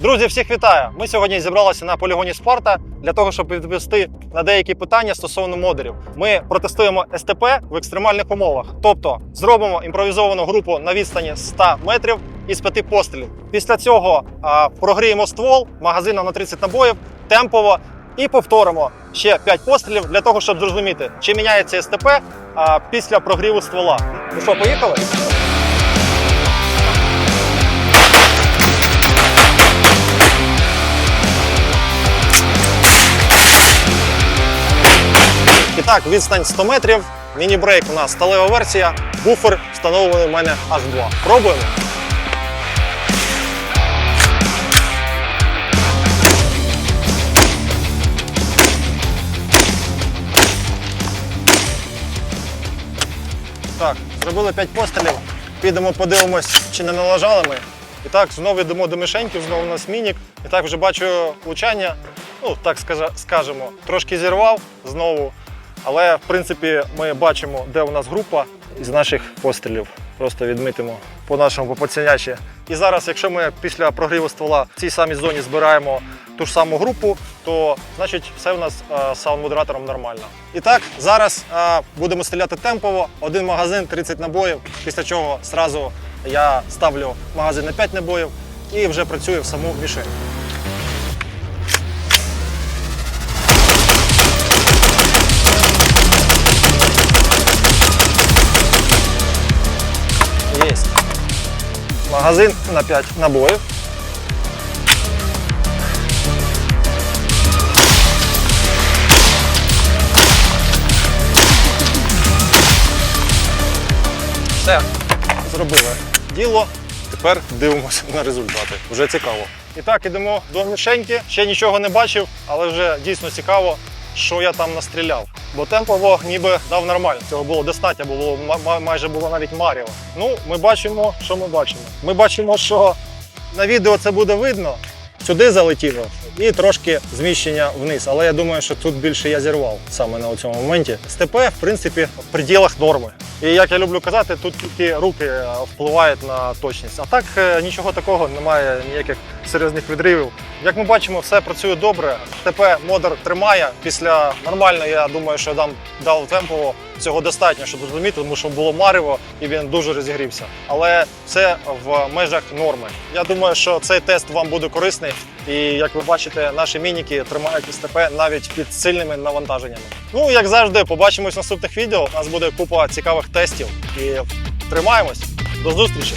Друзі, всіх вітаю! Ми сьогодні зібралися на полігоні Спарта для того, щоб відповісти на деякі питання стосовно модерів. Ми протестуємо СТП в екстремальних умовах, тобто зробимо імпровізовану групу на відстані 100 метрів із п'яти пострілів. Після цього а, прогріємо ствол магазином на 30 набоїв темпово і повторимо ще 5 пострілів для того, щоб зрозуміти, чи міняється СТП а, після прогріву ствола. Ну що, поїхали? Так, відстань 100 метрів, міні-брейк у нас сталева версія, буфер встановлений у мене аж 2. Пробуємо. Так, зробили 5 пострілів. Підемо подивимось, чи не налажали ми. І так, знову йдемо до мішеньків, знову у нас мінік. І так вже бачу влучання. Ну, так скажемо, трошки зірвав знову. Але в принципі ми бачимо, де у нас група із наших пострілів. Просто відмітимо по нашому по поцінячі. І зараз, якщо ми після прогріву ствола в цій самій зоні збираємо ту ж саму групу, то значить все у нас е, з саунд-модератором нормально. І так, зараз е, будемо стріляти темпово, один магазин, 30 набоїв, після чого зразу я ставлю магазин на 5 набоїв і вже працюю в саму мішень. Магазин на 5 набоїв. Все, зробили діло. Тепер дивимося на результати. Вже цікаво. І так, ідемо до мішеньки. Ще нічого не бачив, але вже дійсно цікаво, що я там настріляв. Бо темпово ніби дав нормально. Цього було достатньо, було ма- ма- майже було навіть маріо. Ну, ми бачимо, що ми бачимо. Ми бачимо, що на відео це буде видно. Сюди залетіло і трошки зміщення вниз. Але я думаю, що тут більше я зірвав саме на цьому моменті. СТП, в принципі, в пределах норми. І як я люблю казати, тут тільки руки е, впливають на точність. А так е, нічого такого, немає ніяких серйозних відривів. Як ми бачимо, все працює добре. СТП модер тримає. Після нормально, я думаю, що дам дав темпово. Цього достатньо, щоб зрозуміти, тому що було марево і він дуже розігрівся. Але це в межах норми. Я думаю, що цей тест вам буде корисний. І як ви бачите, наші мініки тримають СТП навіть під сильними навантаженнями. Ну як завжди, побачимось в наступних відео. У нас буде купа цікавих тестів і тримаємось. До зустрічі!